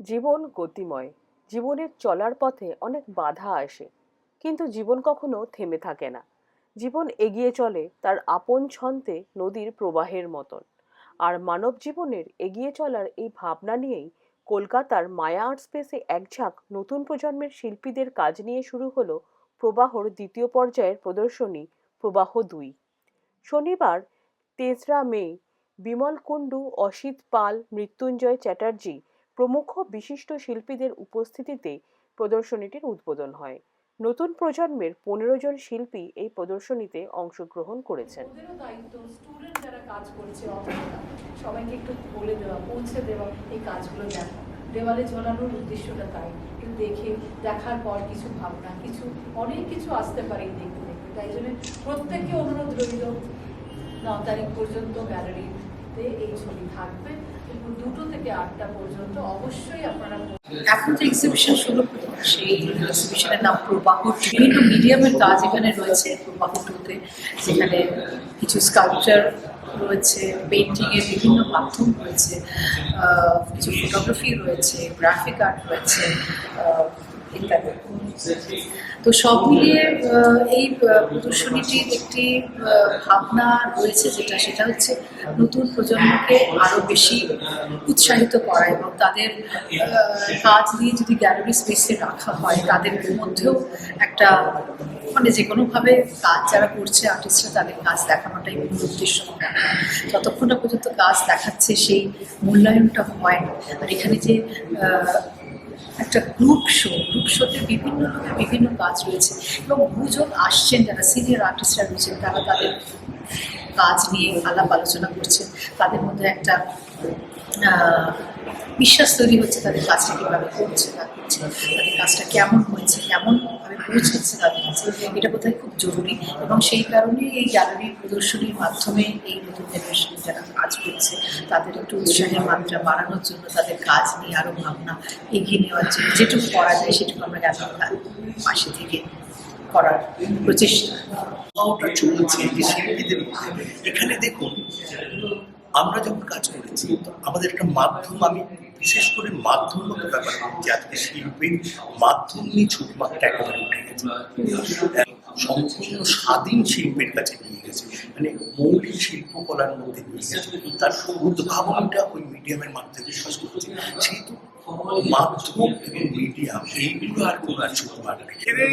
জীবন গতিময়। জীবনের চলার পথে অনেক বাধা আসে, কিন্তু জীবন কখনো থেমে থাকে না। জীবন এগিয়ে চলে তার আপন ছন্দে নদীর প্রবাহের মতন। আর মানব জীবনের এগিয়ে চলার এই ভাবনা নিয়েই কলকাতার মায়া আর্ট স্পেসে একঝাঁক নতুন প্রজন্মের শিল্পীদের কাজ নিয়ে শুরু হলো প্রবাহর দ্বিতীয় পর্যায়ের প্রদর্শনী প্রবাহ দুই। শনিবার, তেসরা মে, বিমল কুণ্ডু, অসিত পাল, মৃত্যুঞ্জয় চ্যাটার্জি প্রমুখ বিশিষ্ট শিল্পীদের উপস্থিতিতে প্রদর্শনীটির উদ্বোধন হয়। নতুন প্রজন্মের পনেরো জন শিল্পী এই প্রদর্শনীতে অংশগ্রহণ করেছেন। সবাইকে একটু বলে দেওয়া, পৌঁছে দেওয়া এই কাজগুলো দেখা দেওয়ালে ঝোলানোর উদ্দেশ্যটা তাই। কিন্তু দেখে, দেখার পর কিছু ভাবনা, কিছু, অনেক কিছু আসতে পারে দেখতে দেখতে। তাই জন্য প্রত্যেককে অনুরোধ রইল ন তারিখ পর্যন্ত গ্যালারিতে এই ছবি থাকবে। দুপুর দুটো থেকে আটটা পর্যন্ত অবশ্যই আপনারা এখন যে এক্সিবিশন শুরু সেই এক্সিবিশনের নাম প্রবাহ বিভিন্ন মিডিয়ামের কাজ এখানে রয়েছে প্রবাহ টুতে। যেখানে কিছু স্কাল্পচার রয়েছে পেন্টিংয়ের বিভিন্ন মাধ্যম রয়েছে কিছু ফটোগ্রাফি রয়েছে গ্রাফিক আর্ট রয়েছে ইত্যাদি। তো সব মিলিয়ে এই প্রদর্শনীটির একটি ভাবনা রয়েছে যেটা, সেটা হচ্ছে নতুন প্রজন্মকে আরও বেশি উৎসাহিত করা এবং তাদের কাজ নিয়ে যদি গ্যালারি স্পেসে রাখা হয়, তাদের মধ্যেও একটা মানে যে কোনোভাবে কাজ যারা করছে আর্টিস্টরা তাদের কাজ দেখানোটাই মূল উদ্দেশ্য। যতক্ষণ না পর্যন্ত কাজ দেখাচ্ছে সেই মূল্যায়নটা হয়, আর এখানে যে একটা গ্রুপ শো গ্রুপ শোতে বিভিন্ন বিভিন্ন কাজ রয়েছে এবং দুজন আসছেন, যারা সিনিয়র আর্টিস্টরা রয়েছেন, তারা তাদের কাজ নিয়ে আলাপ আলোচনা করছেন। তাদের মধ্যে একটা বিশ্বাস তৈরি হচ্ছে, তাদের কাজটা কীভাবে করছে না করছে তাদের কাজটা কেমন হয়েছে, কেমনভাবে পৌঁছাচ্ছে তাদের কাছে, এটা বোধহয় খুব জরুরি। এবং সেই কারণে এই গ্যালারি প্রদর্শনীর মাধ্যমে এই নতুন জেনারেশন যারা কাজ করছে, তাদের একটু উৎসাহের মাত্রা বাড়ানোর জন্য তাদের কাজ নিয়ে আরও ভাবনা এগিয়ে নেওয়ার জন্য যেটুকু করা যায়, সেটুকু আমরা গ্যালারি পাশে থেকে করার প্রচেষ্টা। শিল্পীদের এখানে দেখুন, আমরা যখন কাজ করেছি আমাদের একটা মাধ্যম আমি বিশেষ করে মাধ্যমগত ব্যাপার যে আজকে শিল্পীর মাধ্যম নিয়ে শুধুমাত্র একেবারে উঠে গেছে। সম্পূর্ণ স্বাধীন শিল্পের কাছে নিয়ে গেছে। মানে মৌলিক শিল্পকলার মধ্যে নিয়ে গেছে। তার উদ্ভাবনটা ওই মিডিয়ামের মাধ্যমে বিশ্বাস করছে সেহেতু মাধ্যম এবং মিডিয়াম এইগুলো আর কোনো আর শুধু এখানে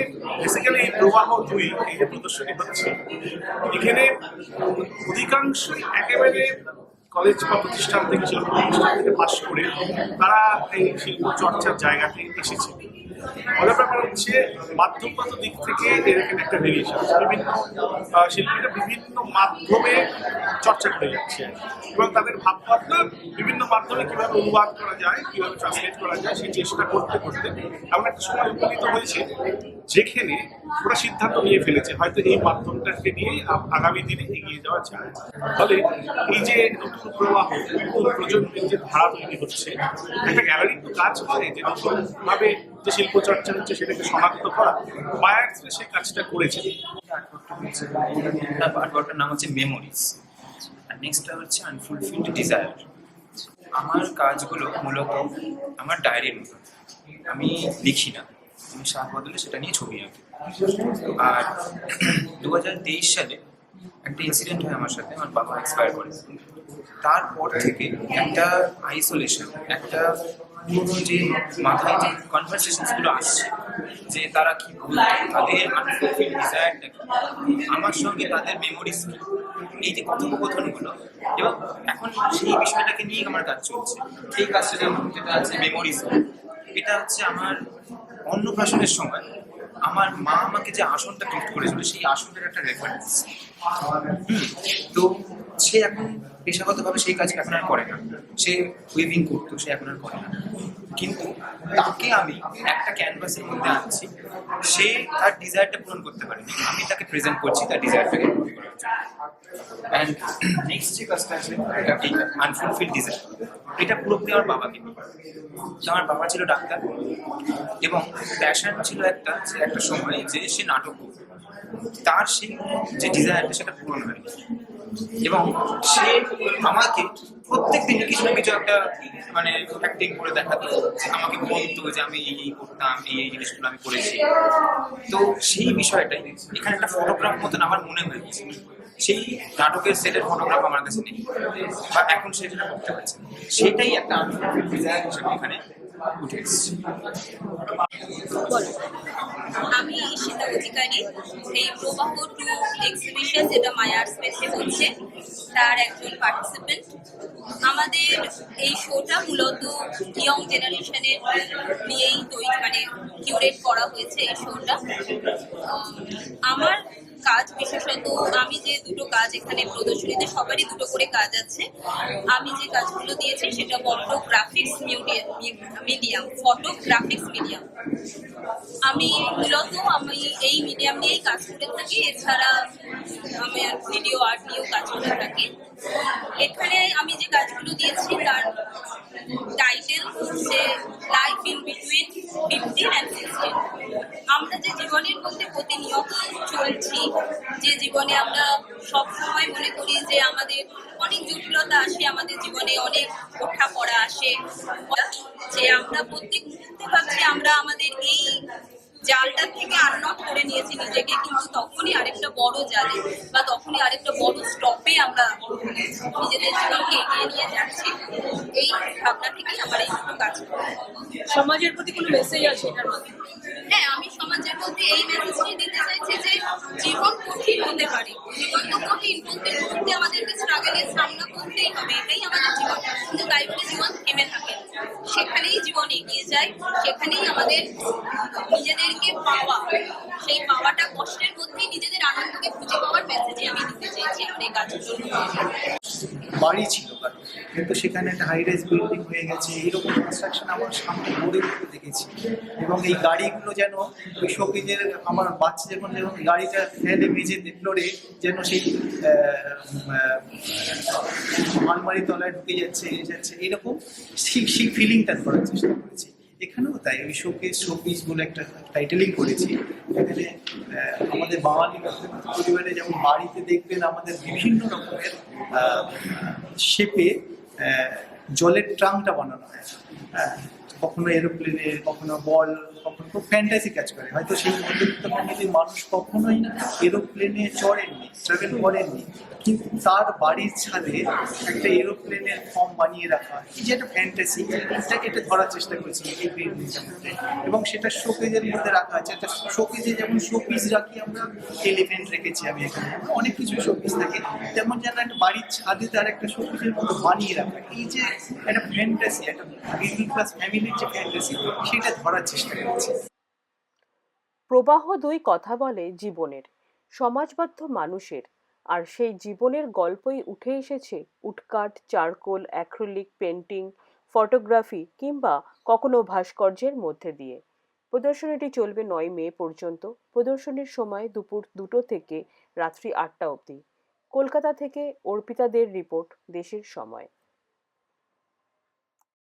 বেসিক্যালি এই প্রবাহ দুই, এই প্রদর্শনী হচ্ছে। এখানে অধিকাংশই একেবারে কলেজ বা প্রতিষ্ঠান থেকে শিল্প প্রতিষ্ঠান থেকে পাশ করে তারা এই শিল্প চর্চার জায়গাতে এসেছে। মজার ব্যাপার হচ্ছে, মাধ্যমগত দিক থেকে এর এখানে একটা ভেরিয়েশন বিভিন্ন শিল্পীরা বিভিন্ন মাধ্যমে চর্চা করে যাচ্ছে এবং তাদের ভাবভাবনা বিভিন্ন মাধ্যমে কীভাবে অনুবাদ করা যায়, কীভাবে ট্রান্সলেট করা যায়, সেই চেষ্টা করতে করতে এমন একটা সময় উপনীত হয়েছে। যেখানে ওরা সিদ্ধান্ত নিয়ে ফেলেছে। হয়তো এই মাধ্যমটাকে নিয়েই আগামী দিনে এগিয়ে যাওয়া যায় ফলে এই যে নতুন প্রবাহ, নতুন প্রজন্মের যে ধারা তৈরি হচ্ছে, একটা গ্যালারি তো কাজ করে যে নতুন ভাবে যে শিল্প চর্চা হচ্ছে সেটাকে শনাক্ত করা মায়া সেই কাজটা করেছে। আর্টওয়ার্কটার নাম হচ্ছে মেমোরিজ নেক্সটটা হচ্ছে আনফুলফিল্ড ডিজায়ার আমার কাজগুলো মূলত আমার ডায়েরির মতো। আমি লিখি না। আমি শাহ বদলে সেটা নিয়ে ছবি আঁকি। আর দু সালে একটা ইনসিডেন্ট হয় আমার সাথে, আমার বাবা এক্সপায়ার করে। তারপর থেকে একটা আইসোলেশন একটা যে মাথায় যে কনভারসেশনসগুলো আসছে, যে তারা কি তাদের আমার সঙ্গে তাদের মেমোরিজ এই যে কথোপকথনগুলো, এবং এখন সেই বিষয়টাকে নিয়ে আমার কাজ চলছে। এই কাজটা যেমন যেটা আছে মেমোরিজ এটা হচ্ছে আমার অন্নপ্রাশনের সময় আমার মা আমাকে যে আসনটা গিফট করেছিল, সেই আসনটার একটা রেফারেন্স তো সে এখন পেশাগতভাবে সেই কাজ এখন আর করে না। সে উইভিং করতো, সে এখন আর করে না। কিন্তু তাকে আমি একটা ক্যানভাসের মধ্যে আনছি, সে তার ডিজায়ারটা পূরণ করতে পারে আমি তাকে প্রেজেন্ট করছি, তার ডিজায়ারটাকে পূরণ করার জন্য। অ্যান্ড নেক্সট যে কাজটা আছে আনফুলফিল ডিজায়ার এটা পুরোপুরি আমার বাবাকে আমার বাবা ছিল ডাক্তার এবং প্যাশন ছিল একটা যে একটা সময় যে সে নাটক তার সেই যে ডিজায়ারটা সেটা পূরণ হয়নি। এবং সে আমাকে প্রত্যেক দিন কিছু না কিছু একটা মানে অ্যাক্টিং করে দেখাতো আমাকে বলতো যে আমি এই এই করতাম, এই এই জিনিসগুলো আমি করেছি। তো সেই বিষয়টাই এখানে একটা ফটোগ্রাফ মতন আমার মনে হয়েছে। সেই নাটকের সেটের ফটোগ্রাফ আমার কাছে নেই। বা এখন সে যেটা করতে পারছে, সেটাই একটা আমি হিসেবে এখানে আমি ঈশিতা অধিকারী এই প্রবাহ টু এক্সিবিশন যেটা মায়ার স্পেসে হচ্ছে, তার একজন পার্টিসিপেন্ট আমাদের এই শোটা মূলত ইয়ং জেনারেশনের নিয়েই তৈরি মানে কিউরেট করা হয়েছে এই শোটা আমার কাজ, বিশেষত আমি যে দুটো কাজ এখানে প্রদর্শনীতে, সবারই দুটো করে কাজ আছে। আমি যে কাজগুলো দিয়েছি, সেটা ফটোগ্রাফিক্স মিডিয়াম ফটোগ্রাফিক্স মিডিয়াম আমি মূলত আমি এই মিডিয়াম নিয়েই কাজ করে থাকি, এছাড়া আমি ভিডিও আর্ট নিয়েও কাজ করে থাকি। এখানে আমি যে কাজগুলো দিয়েছি, তার টাইটেল হচ্ছে life in between fifteen and sixteen আমরা যে জীবনের মধ্যে প্রতিনিয়ত চলছি যে জীবনে আমরা সব সময় মনে করি যে আমাদের অনেক জটিলতা আসে আমাদের জীবনে অনেক ওঠা পড়া আসে। যে আমরা প্রত্যেক মুহূর্তে ভাবছি আমরা আমাদের এই জালটা থেকে আনলক করে নিয়েছি নিজেকে কিন্তু তখনই আরেকটা বড় জালে বা তখনই আরেকটা বড় স্টপে আমরা নিজেদের জীবনকে এগিয়ে নিয়ে যাচ্ছি। এই ভাবনা থেকেই আমার এই দুটো কাজ করা। সমাজের প্রতি কোনো মেসেজ আছে এটার মাধ্যমে? হ্যাঁ আমি সমাজের মধ্যে এই মেসেজটাই যে জীবন কঠিন হতে পারে। জীবন তো কঠিন প্রত্যেক মুহূর্তে আমাদেরকে স্ট্রাগলের সামনা করতেই হবে, এটাই আমাদের জীবন। কিন্তু তাই বলে জীবন থেমে থাকে। সেখানেই জীবন এগিয়ে যায়, সেখানেই আমাদের নিজেদেরকে পাওয়া, সেই পাওয়াটা কষ্টের মধ্যেই নিজেদের আনন্দকে খুঁজে পাওয়ার মেসেজই আমি দিতে চাইছি আমার এই কাজের মধ্যে। বাড়ি ছিল কারণ। কিন্তু সেখানে একটা হাই রাইজ বিল্ডিং হয়ে গেছে এইরকম কনস্ট্রাকশন আমার সামনে গড়ে উঠতে দেখেছি। এবং এই গাড়িগুলো যেন ওই শোকেজের, আমার বাচ্চা যখন যখন গাড়িটা ফেলে মেঝেতে ফ্লোরে যেন সেই আলমারি তলায় ঢুকে যাচ্ছে যাচ্ছে, এরকম সেই সেই ফিলিংটা করার চেষ্টা করেছি। এখানেও তাই আমি শোকেস শোপিস বলে একটা টাইটেলিং করেছি। এখানে আমাদের বাঙালি পরিবারে যেমন বাড়িতে দেখবেন আমাদের বিভিন্ন রকমের শেপে জলের ট্রাংটা বানানো হ্যাঁ, কখনো এরোপ্লেনে কখনো বল কখনো খুব ফ্যান্টাসি কাজ করে। হয়তো সেই মধ্যবিত্ত ফ্যামিলির মানুষ কখনোই এরোপ্লেনে চড়েননি ট্রাভেল করেননি, কিন্তু তার বাড়ির ছাদে একটা এরোপ্লেনের ফর্ম বানিয়ে রাখা, এই যে একটা ফ্যান্টাসি এটাকে এটা ধরার চেষ্টা করেছি এই পেন্টিংটার মধ্যে এবং সেটা শোকেজের মধ্যে রাখা আছে, একটা শোকেজে যেমন শোপিস রাখি আমরা এলিফেন্ট রেখেছি আমি এখানে। অনেক কিছু শোপিস থাকে, তেমন যেন একটা বাড়ির ছাদে তার একটা শোপিসের মতো বানিয়ে রাখা। এই যে একটা ফ্যান্টাসি একটা মিডল ক্লাস ফ্যামিলির সেটা ধরার চেষ্টা করেছি। প্রবাহ দুই কথা বলে জীবনের, সমাজবদ্ধ মানুষের, আর সেই জীবনের গল্পই উঠে এসেছে woodcut charcoal acrylic painting photography কিংবা কখনো ভাস্কর্যের মধ্যে দিয়ে। প্রদর্শনীটি চলবে নয় মে পর্যন্ত। প্রদর্শনীর সময় দুপুর দুটো থেকে রাত্রি আটটা অবধি। কলকাতা থেকে অর্পিতাদের রিপোর্ট, দেশের সময়।